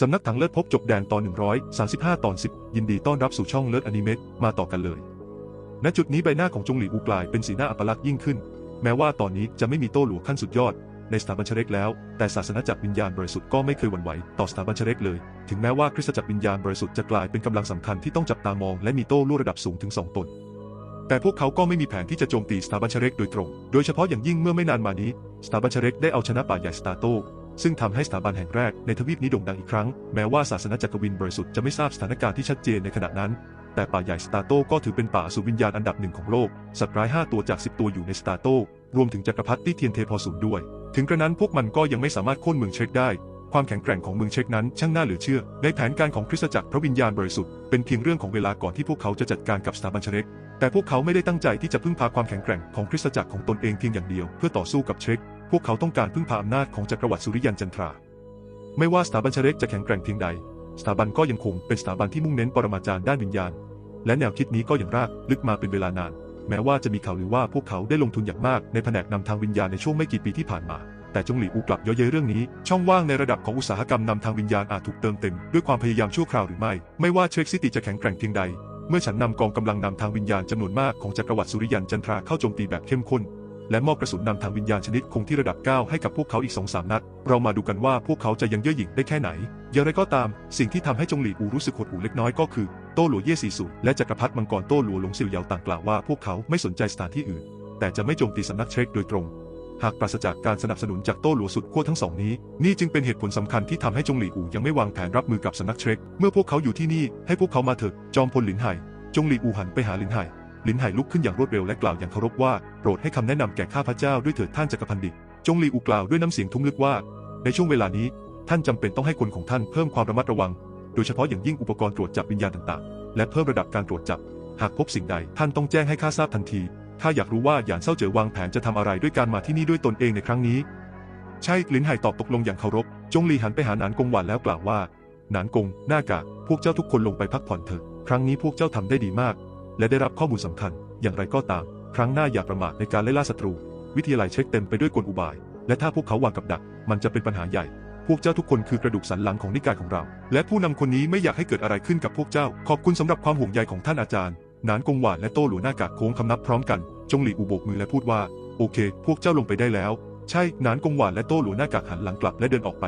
สำนักถังเลิศพบจบแดนตอน 135 ตอน 10 ยินดีต้อนรับสู่ช่องเลิศอนิเมะมาต่อกันเลย ณ จุดนี้ใบหน้าของจงหลีอูกลายเป็นสีหน้าอัปลักษณ์ยิ่งขึ้น แม้ว่าตอนนี้จะไม่มีโต้หลวงขั้นสุดยอด ในสถาบันเชเรกแล้ว แต่ศาสนาจักรวิญญาณบริสุทธิ์ก็ไม่เคยหวั่นไหวต่อสถาบันเชเรกเลย ถึงแม้ว่าคริสตจักรวิญญาณบริสุทธิ์จะกลายเป็นกำลังสำคัญที่ต้องจับตามองและมีโต้ลู่ระดับสูงถึงสองตน แต่พวกเขาก็ไม่มีแผนที่จะโจมตีสถาบันเชเรกโดยตรง โดยเฉพาะอย่างยิ่งเมื่อไม่นานมานี้สถาบันเชเรกได้เอาชนะป่าใหญ่สตาโต ซึ่งทำให้สถาบันแห่งแรกในทวีปนี้โด่งดังอีกครั้ง แม้ว่าศาสนาจักรวินบริสุทธิ์จะไม่ทราบสถานการณ์ที่ชัดเจนในขณะนั้น แต่ป่าใหญ่สตาโตก็ถือเป็นป่าอสูรวิญญาณอันดับหนึ่งของโลก สัตว์ร้าย 5 ตัวจาก 10 ตัวอยู่ในสตาโต รวมถึงจักรพรรดิเทียนเทพอสูรด้วย ถึงกระนั้นพวกมันก็ยังไม่สามารถโค่นเมืองเช็กได้ ความแข็งแกร่งของเมืองเช็กนั้นช่างน่าเหลือเชื่อ ในแผนการของคริสตจักรพระวิญญาณบริสุทธิ์เป็นเพียงเรื่องของเวลาก่อนที่พวกเขาจะจัดการกับสถาบันเชเรกแต่พวกเขาไม่ได้ตั้งใจที่จะพึ่งพาความแข็งแกร่งของคริสตจักรของตนเองเพียงอย่างเดียวเพื่อต่อสู้กับเชก พวกเขาต้องการพึ่งพาอำนาจของจักรวรรดิสุริยันจันทรา ไม่ว่าสถาบันเชเรกจะแข็งแกร่งเพียงใด สถาบันก็ยังคงเป็นสถาบันที่มุ่งเน้นปรมาจารย์ด้านวิญญาณ และแนวคิดนี้ก็ยังรากลึกมาเป็นเวลานาน แม้ว่าจะมีข่าวลือว่าพวกเขาได้ลงทุนอย่างมากในแผนกนำทางวิญญาณในช่วงไม่กี่ปีที่ผ่านมา แต่จงหลีอูกลับเย้ยเย้ยเรื่องนี้ ช่องว่างในระดับของอุตสาหกรรมนำทางวิญญาณอาจถูกเติมเต็มด้วยความพยายามชั่วคราวหรือไม่ ไม่ว่าเชคซิตี้จะแข็งแกร่งเพียงใด เมื่อฉันนำกองกำลังนำทางวิญญาณจำนวนมากของจักรวรรดิสุริยันจันทราเข้าโจมตีแบบเข้มข้น และมอบกระสุนนำทางวิญญาณชนิดคงที่ระดับ 9 ให้กับพวกเขาอีก2อสามนัด เรามาดูกันว่าพวกเขาจะยังเย่อหยิ่งได้แค่ไหน อย่างไรก็ตาม สิ่งที่ทำให้จงหลีอูรู้สึกหดหู่เล็กน้อยก็คือ โต้หลัวเย่ซีสูและจักรพรรดิมังกรโต้หลัวหลงซิวเยาต่างกล่าวว่าพวกเขาไม่สนใจสถานที่อื่น แต่จะไม่โจมตีสำนักเชคโดยตรง หากปราศจากการสนับสนุนจากโต้หลัวสุดขั้วทั้งสองนี้ นี่จึงเป็นเหตุผลสำคัญที่ทำให้จงหลีอูยังไม่วางแผนรับมือกับสำนักเชคเมื่อพวกเขาอยู่ที่นี่ให้พวกเขามาเถิดจอมพลหลินไห่จงหลีอูหันไปหาหลินไห่ ลินไห่ลุกขึ้นอย่างรวดเร็วและกล่าวอย่างเคารพว่าโปรดให้คำแนะนำแก่ข้าพเจ้าด้วยเถิดท่านจักรพันดิจงลีอูกล่าวด้วยน้ำเสียงทุ้มลึกว่า ในช่วงเวลานี้ท่านจำเป็นต้องให้คนของท่านเพิ่มความระมัดระวัง โดยเฉพาะอย่างยิ่งอุปกรณ์ตรวจจับวิญญาณต่างๆ และเพิ่มระดับการตรวจจับ หากพบสิ่งใดท่านต้องแจ้งให้ข้าทราบทันทีข้าอยากรู้ว่าหยานเซาเจ๋อวางแผนจะทำอะไรด้วยการมาที่นี่ด้วยตนเองในครั้งนี้ ใช่ลินไห่ตอบตกลงอย่างเคารพ จงลีหันไปหาหนานกงหวานแล้วกล่าวว่า หนานกงหน้ากากพวกเจ้าทุกคนลงไปพักผ่อนเถิดครั้งนี้พวกเจ้าทำได้ดีมาก และได้รับข้อมูลสำคัญ อย่างไรก็ตาม ครั้งหน้าอย่าประมาทในการไล่ล่าศัตรู วิทยาลัยเช็คเต็มไปด้วยกลอุบาย และถ้าพวกเขาวางกับดัก มันจะเป็นปัญหาใหญ่ พวกเจ้าทุกคนคือกระดูกสันหลังของนิกายของเรา และผู้นำคนนี้ไม่อยากให้เกิดอะไรขึ้นกับพวกเจ้า ขอบคุณสำหรับความห่วงใยของท่านอาจารย์ นานกงหวานและโต้หลัวหน้ากากโค้งคำนับพร้อมกัน จงหลีอูโบกมือและพูดว่า โอเค พวกเจ้าลงไปได้แล้ว ใช่ นานกงหวานและโต้หลัวหน้ากากหันหลังกลับและเดินออกไป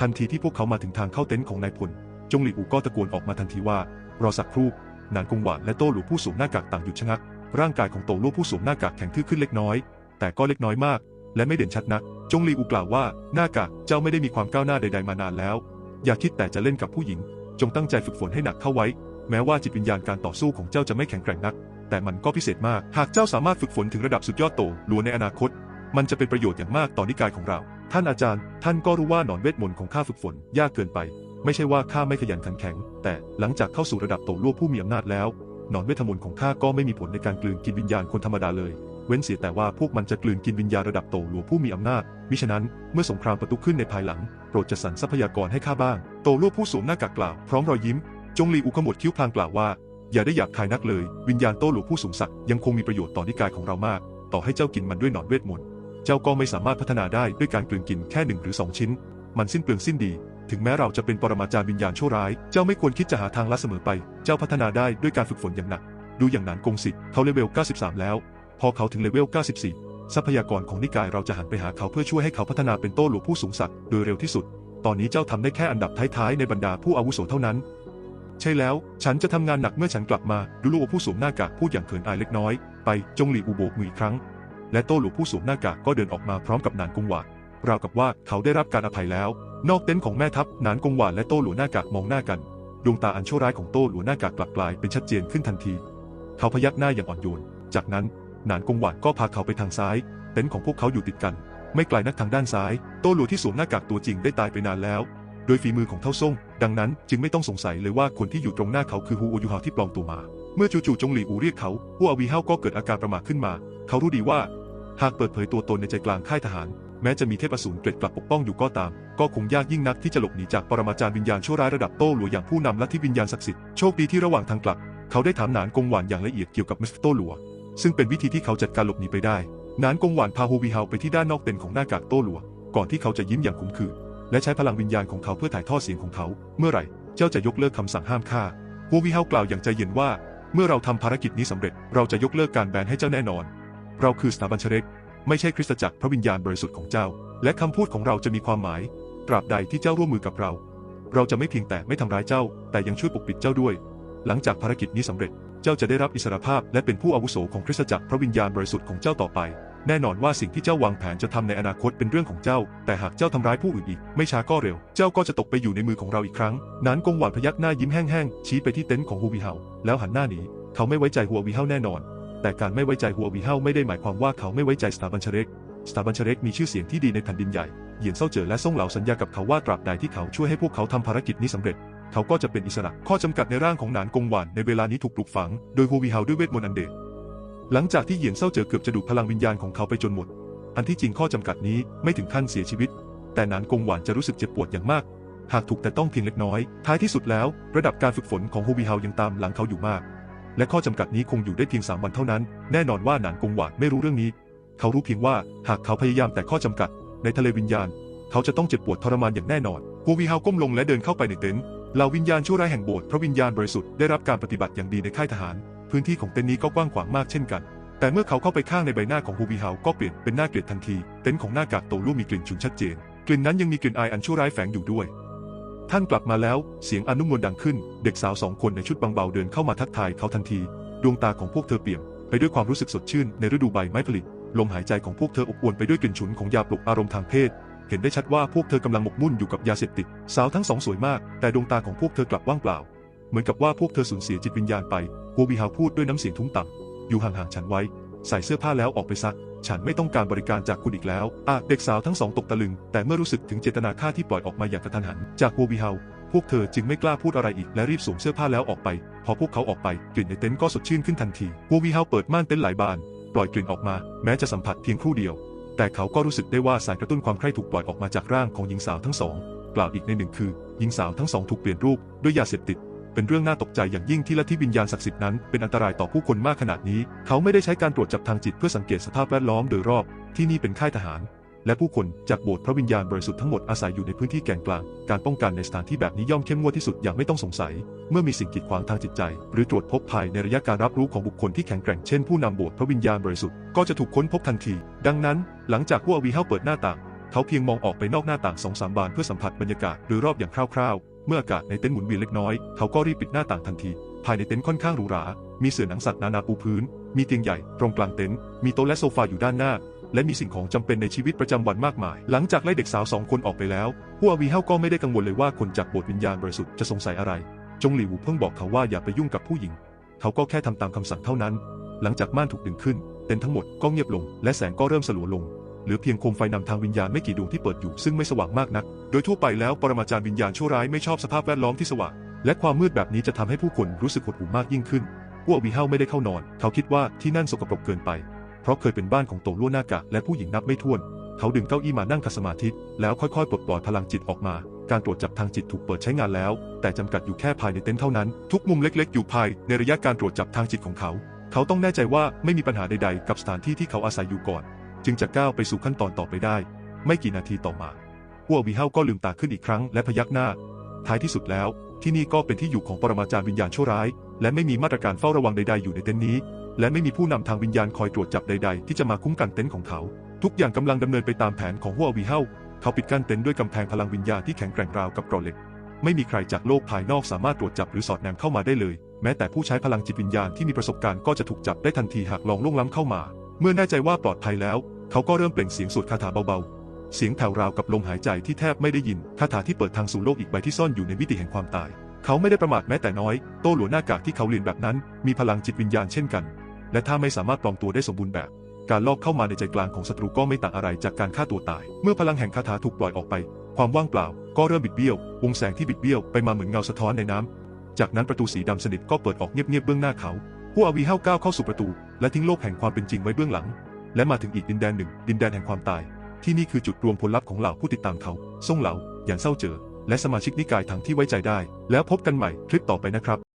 ทันทีที่พวกเขามาถึงทางเข้าเต็นท์ของนายพล จงหลีอูก็ตะโกนออกมาทันทีว่า รอสักครู่ นานกงหวานและโต้หลัวผู้สวมหน้ากากต่างหยุดชะงัก ร่างกายของโตโลผู้สวมหน้ากากแข็งทื่อขึ้นเล็กน้อย แต่ก็เล็กน้อยมาก และไม่เด่นชัดนัก จงลีอูกล่าวว่าหน้ากากเจ้าไม่ได้มีความก้าวหน้าใด ๆมานานแล้ว อย่าคิดแต่จะเล่นกับผู้หญิง จงตั้งใจฝึกฝนให้หนักเข้าไว้ แม้ว่าจิตวิญญาณการต่อสู้ของเจ้าจะไม่แข็งแกร่งนัก แต่มันก็พิเศษมาก หากเจ้าสามารถฝึกฝนถึงระดับสุดยอดโตหลัวในอนาคต มันจะเป็นประโยชน์อย่างมากต่อนิกายของเรา ท่านอาจารย์ ท่านก็รู้ว่าหนอนเวทมนต์ของข้าฝึกฝนยากเกินไป ไม่ใช่ว่าข้าไม่ขยันขันแข็ง แต่หลังจากเข้าสู่ระดับโตล่วผู้มีอำนาจแล้ว หนอนเวทมนต์ของข้าก็ไม่มีผลในการกลืนกินวิญญาณคนธรรมดาเลย เว้นเสียแต่ว่าพวกมันจะกลืนกินวิญญาณระดับโตลัวผู้มีอำนาจ มิฉะนั้นเมื่อสงครามประทุขึ้นในภายหลัง โปรดจัดสรรทรัพยากรให้ข้าบ้าง โตล่วผู้สวมหน้ากากกล่าวพร้อมรอยยิ้ม จงลีอุขมวดคิ้วพลางกล่าวว่า อย่าได้หยาบคายนักเลย วิญญาณโตหลวงผู้สูงศักดิ์ยังคงมีประโยชน์ต่อนิกายของเรามาก ต่อให้เจ้ากินมันด้วยหนอนเวทมนต์ เจ้าก็ไม่สามารถพัฒนาได้ด้วยการกลืนกินแค่หนึ่งหรือสองชิ้น มันสิ้นเปลืองสิ้นดี ถึงแม้เราจะเป็นปรมาจารย์วิญญาณชั่วร้าย เจ้าไม่ควรคิดจะหาทางลัดเสมอไป เจ้าพัฒนาได้ด้วยการฝึกฝนอย่างหนัก ดูอย่างหนานกงสิทธิ์เขาเลเวล 93 แล้ว พอเขาถึงเลเวล 94 ทรัพยากรของนิกายเราจะหันไปหาเขาเพื่อช่วยให้เขาพัฒนาเป็นโต้หลวงผู้สูงศักดิ์โดยเร็วที่สุด ตอนนี้เจ้าทำได้แค่อันดับท้ายๆในบรรดาผู้อาวุโสเท่านั้น ใช่แล้ว ฉันจะทำงานหนักเมื่อฉันกลับมา ดูลูกผู้สวมหน้ากากพูดอย่างเขินอายเล็กน้อย ไป จงหลีอูโบกมือครั้ง และโต้หลูผู้สวมหน้ากากก็เดินออกมาพร้อมกับนานกงหวาน ราวกับว่าเขาได้รับการอภัยแล้ว นอกเต็นท์ของแม่ทัพนานกงหวานและโต้หลูหน้ากากมองหน้ากัน ดวงตาอันชั่วร้ายของโต้หลูหน้ากากกลับกลายเป็นชัดเจนขึ้นทันที เขาพยักหน้าอย่างอ่อนโยน จากนั้นนานกงหวานก็พาเขาไปทางซ้าย เต็นท์ของพวกเขาอยู่ติดกัน ไม่ไกลนักทางด้านซ้าย โต้หลูที่สวมหน้ากากตัวจริงได้ตายไปนานแล้ว โดยฝีมือของเท่าซ่ง ดังนั้นจึงไม่ต้องสงสัยเลยว่าคนที่อยู่ตรงหน้าเขาคือฮูโอยูฮาที่ปลอมตัวมา เมื่อจู่ๆจงหลีอูเรียกเขาฮูอาวีเฮาก็เกิดอาการประหม่าขึ้นมา เขารู้ดีว่า หากเปิดเผยตัวตนในใจกลางค่ายทหาร แม้จะมีเทพอสูรเกล็ดกลับปกป้องอยู่ก็ตาม ก็คงยากยิ่งนักที่จะหลบหนีจากปรมาจารย์วิญญาณชั่วร้ายระดับโต้หลัวอย่างผู้นำลัทธิวิญญาณศักดิ์สิทธิ์โชคดีที่ระหว่างทางกลับ เขาได้ถามนานกงหวานอย่างละเอียดเกี่ยวกับมิสโต้หลัว ซึ่งเป็นวิธีที่เขาจัดการหลบหนีไปได้นานกงหวานพาฮูวีเฮาไปที่ด้านนอกเต็นท์ของหน้ากากโต้หลัว ก่อนที่เขาจะยิ้มอย่างขมขื่นและใช้พลังวิญญาณของเขาเพื่อถ่ายทอดเสียงของเขา เมื่อไหร่เจ้าจะยกเลิกคำสั่งห้ามฆ่าฮูวีเฮากล่าวอย่างใจเย็นว่า เมื่อเราทำภารกิจนี้สำเร็จ เราจะยกเลิกการแบนให้เจ้าแน่นอน เราคือสถาบันเชเรก ไม่ใช่คริสตจักรพระวิญญาณบริสุทธิ์ของเจ้า และคำพูดของเราจะมีความหมาย ตราบใดที่เจ้าร่วมมือกับเรา เราจะไม่เพียงแต่ไม่ทำร้ายเจ้า แต่ยังช่วยปกปิดเจ้าด้วย หลังจากภารกิจนี้สำเร็จ เจ้าจะได้รับอิสรภาพและเป็นผู้อาวุโสของคริสตจักรพระวิญญาณบริสุทธิ์ของเจ้าต่อไป แน่นอนว่าสิ่งที่เจ้าวางแผนจะทำในอนาคตเป็นเรื่องของเจ้า แต่หากเจ้าทำร้ายผู้อื่นอีก ไม่ช้าก็เร็ว เจ้าก็จะตกไปอยู่ในมือของเราอีกครั้ง นานกงหวานพยักหน้ายิ้มแห้งๆชี้ไปที่เต็นท์ของฮูวีเฮาแล้วหันหน้าหนีเขาไม่ไว้ใจฮัววีเฮาแน่นอน แต่การไม่ไว้ใจฮัววีเฮาไม่ได้หมายความว่าเขาไม่ไว้ใจสถาบันเชเรกสถาบันเชเรกมีชื่อเสียงที่ดีในแผ่นดินใหญ่ เหยียนเซาเจ๋อและซ่งเหลาสัญญากับเขาว่าตราบใดที่เขาช่วยให้พวกเขาทำภารกิจนี้สำเร็จ เขาก็จะเป็นอิสระ ข้อจำกัดในร่างของหนานกงหวานในเวลานี้ถูกปลูกฝัง โดยฮูวีเฮาด้วยเวทมนต์อันเดชหลังจากที่เหยียนเซาเจ๋อเกือบจะดูดพลังวิญญาณของเขาไปจนหมด อันที่จริงข้อจำกัดนี้ไม่ถึงขั้นเสียชีวิต แต่หนานกงหวานจะรู้สึกเจ็บปวดอย่างมาก หากถูกแต่ต้องเพียงเล็กน้อย ท้ายที่สุดแล้ว ระดับการฝึกฝนของฮูวีเฮายังตามหลังเขาอยู่มาก และข้อจำกัดนี้คงอยู่ได้เพียง3วันเท่านั้น แน่นอนว่าหนานกงหวานไม่รู้เรื่องนี้ เขารู้เพียงว่าหากเขาพยายามแต่ข้อจำกัด ในทะเลวิญญาณ เขาจะต้องเจ็บปวดทรมานอย่างแน่นอนฮูวีฮาก้มลงและเดินเข้าไปในเต็นท์เหล่าวิญญาณชั่วร้ายแห่งโบสถ์พระวิญญาณบริสุทธิ์ได้รับการปฏิบัติอย่างดีในค่ายทหาร พื้นที่ของเต็นท์นี้ก็กว้างขวางมากเช่นกัน แต่เมื่อเขาเข้าไปข้างในใบหน้าของฮูวีเฮาก็เปลี่ยนเป็นหน้าเกลียดทันที เต็นท์ของหน้ากากโตลู่มีกลิ่นฉุนชัดเจน กลิ่นนั้นยังมีกลิ่นอายอันชั่วร้ายแฝงอยู่ด้วย ท่านกลับมาแล้ว เสียงอนุมนดังขึ้น เด็กสาวสองคนในชุดบางเบาเดินเข้ามาทักทายเขาทันที ดวงตาของพวกเธอเปี่ยมไปด้วยความรู้สึกสดชื่นในฤดูใบไม้ผลิลมหายใจของพวกเธออบอวลไปด้วยกลิ่นฉุนของยาปลุกอารมณ์ทางเพศ เห็นได้ชัดว่าพวกเธอกำลังหมกมุ่นอยู่กับยาเสพติด สาวทั้งสองสวยมาก แต่ดวงตาของพวกเธอกลับว่างเปล่า เหมือนกับว่าพวกเธอสูญเสียจิตวิญญาณไปโวบีฮาวพูดด้วยน้ำเสียงทุ้มต่ำอยู่ห่างๆฉันไว้ ใส่เสื้อผ้าแล้วออกไปซัก ฉันไม่ต้องการบริการจากคุณอีกแล้วอะเด็กสาวทั้งสองตกตะลึง แต่เมื่อรู้สึกถึงเจตนาฆ่าที่ปล่อยออกมาอย่างกระทันหัน จากโวบีฮาพวกเธอจึงไม่กล้าพูดอะไรอีกและรีบสวมเสื้อผ้าแล้วออกไป พอพวกเขาออกไปกลิ่นในเต็นท์ก็สดชื่นขึ้นทันทีโวบีฮาเปิดม่านเต็นท์หลายบาน ปล่อยกลิ่นออกมา แม้จะสัมผัสเพียงครู่เดียว แต่เขาก็รู้สึกได้ว่าสารกระตุ้นความใคร่ถูกปล่อยออกมาจากร่างของหญิงสาวทั้งสอง กล่าวอีกในหนึ่งคือ หญิงสาวทั้งสองถูกเปลี่ยนรูปด้วยยาเสพติด เป็นเรื่องน่าตกใจอย่างยิ่งที่ลัทธิวิญญาณศักดิ์สิทธิ์นั้นเป็นอันตรายต่อผู้คนมากขนาดนี้ เขาไม่ได้ใช้การตรวจจับทางจิตเพื่อสังเกตสภาพแวดล้อมโดยรอบที่นี่เป็นค่ายทหาร และผู้คนจากโบสถ์พระวิญญาณบริสุทธิ์ทั้งหมดอาศัยอยู่ในพื้นที่แก่งกลาง การป้องกันในสถานที่แบบนี้ย่อมเข้มงวดที่สุดอย่างไม่ต้องสงสัย เมื่อมีสิ่งกีดขวางทางจิตใจ หรือตรวจพบภายในระยะการรับรู้ของบุคคลที่แข็งแกร่งเช่นผู้นำโบสถ์พระวิญญาณบริสุทธิ์ก็จะถูกค้นพบทันที ดังนั้น หลังจากผู้อวีเฮาเปิดหน้าต่าง เขาเพียงมองออกไปนอกหน้าต่างสองสามบานเพื่อสัมผัสบรรยากาศโดยรอบอย่างคร่าวๆ เมื่ออากาศในเต็นท์หมุนเวียนเล็กน้อย เขาก็รีบปิดหน้าต่างทันที ภายในเต็นท์ค่อนข้างหรูหรา มีเสื่อหนังสัตว์นานาปูพื้น มีเตียงใหญ่ ตรงกลางเต็นท์ มีโต๊ะและโซฟาอยู่ด้านหน้า และมีสิ่งของจำเป็นในชีวิตประจำวันมากมาย หลังจากไล่เด็กสาวสองคนออกไปแล้วผู้อวีเฮาก็ไม่ได้กังวลเลยว่าคนจากโบสถ์วิญญาณบริสุทธิ์จะสงสัยอะไร จงหลีวูเพิ่งบอกเขาว่าอย่าไปยุ่งกับผู้หญิง เขาก็แค่ทำตามคำสั่งเท่านั้น หลังจากม่านถูกดึงขึ้น เต็นท์ทั้งหมดก็เงียบลง และแสงก็เริ่มสลัวลง เหลือเพียงโคมไฟนำทางวิญญาณไม่กี่ดวงที่เปิดอยู่ซึ่งไม่สว่างมากนัก โดยทั่วไปแล้วปรมาจารย์วิญญาณชั่วร้ายไม่ชอบสภาพแวดล้อมที่สว่าง และความมืดแบบนี้จะทำให้ผู้คนรู้สึกหดหู่มากยิ่งขึ้นพวกอวีเฮาไม่ได้เข้านอน เขาคิดว่าที่นั่นสกปรกเกินไป เพราะเคยเป็นบ้านของโตล่วหน้ากากและผู้หญิงนับไม่ถ้วน เขาดึงเก้าอี้มานั่งคัสมาธิแล้วค่อยๆปลดปล่อยพลังจิตออกมา การตรวจจับทางจิตถูกเปิดใช้งานแล้ว แต่จำกัดอยู่แค่ภายในเต็นท์เท่านั้น ทุกมุมเล็ก ๆ อยู่ภายในระยะการตรวจจับทางจิตของเขา เขาต้องแน่ใจว่าไม่มีปัญหาใดๆ กับสถานที่ที่เขาอาศัยอยู่ก่อน จึงจะก้าวไปสู่ขั้นตอนต่อไปได้ ไม่กี่นาทีต่อมาพววีเฮาก็ลืมตาขึ้นอีกครั้งและพยักหน้า ท้ายที่สุดแล้ว ที่นี่ก็เป็นที่อยู่ของปรมาจารย์วิญญาณชั่วร้าย และไม่มีมาตรการเฝ้าระวังใดๆอยู่ในเต็นท์นี้ และไม่มีผู้นำทางวิญญาณคอยตรวจจับใด ๆ ที่จะมาคุ้มกันเต็นท์ของเขา ทุกอย่างกำลังดำเนินไปตามแผนของหัววีเฮาเขาปิดกั้นเต็นท์ด้วยกำแพงพลังวิญญาณที่แข็งแกร่งราวกับกรอเหล็ก ไม่มีใครจากโลกภายนอกสามารถตรวจจับหรือสอดแนมเข้ามาได้เลย แม้แต่ผู้ใช้พลังจิตวิญญาณที่มีประสบการณ์ก็จะถูกจับได้ทันทีหากลองล่วงล้ำเข้ามา เมื่อแน่ใจว่าปลอดภัยแล้ว เขาก็เริ่มเปล่งเสียงสวดคาถาเบาๆ เสียงแผ่วราวกับลมหายใจที่แทบไม่ได้ยิน คาถาที่เปิดทางสู่โลกอีกใบที่ซ่อนอยู่ในมิติแห่งความตาย เขาไม่ได้ประมาทแม้แต่น้อย โต้หลัวหน้ากากที่เขาเรียนแบบนั้น มีพลังจิตวิญญาณเช่นกัน และถ้าไม่สามารถปลอมตัวได้สมบูรณ์แบบ การลอบเข้ามาในใจกลางของศัตรูก็ไม่ต่างอะไรจากการฆ่าตัวตาย เมื่อพลังแห่งคาถาถูกปล่อยออกไป ความว่างเปล่า ก็เริ่มบิดเบี้ยว วงแสงที่บิดเบี้ยวไปมาเหมือนเงาสะท้อนในน้ำจากนั้นประตูสีดำสนิทก็เปิดออกเงียบๆเบื้องหน้าเขาผู้อาวีเฮาก้าวเข้าสู่ประตู และทิ้งโลกแห่งความเป็นจริงไว้เบื้องหลัง และมาถึงอีกดินแดนหนึ่ง ดินแดนแห่งความตาย ที่นี่คือจุดรวมผลลัพธ์ของเหล่าผู้ติดตามเขาซ่งเหลาหยานเศร้าเจอ และสมาชิกนิกายทางที่ไว้ใจได้ แล้วพบกันใหม่คลิปต่อไปนะครับ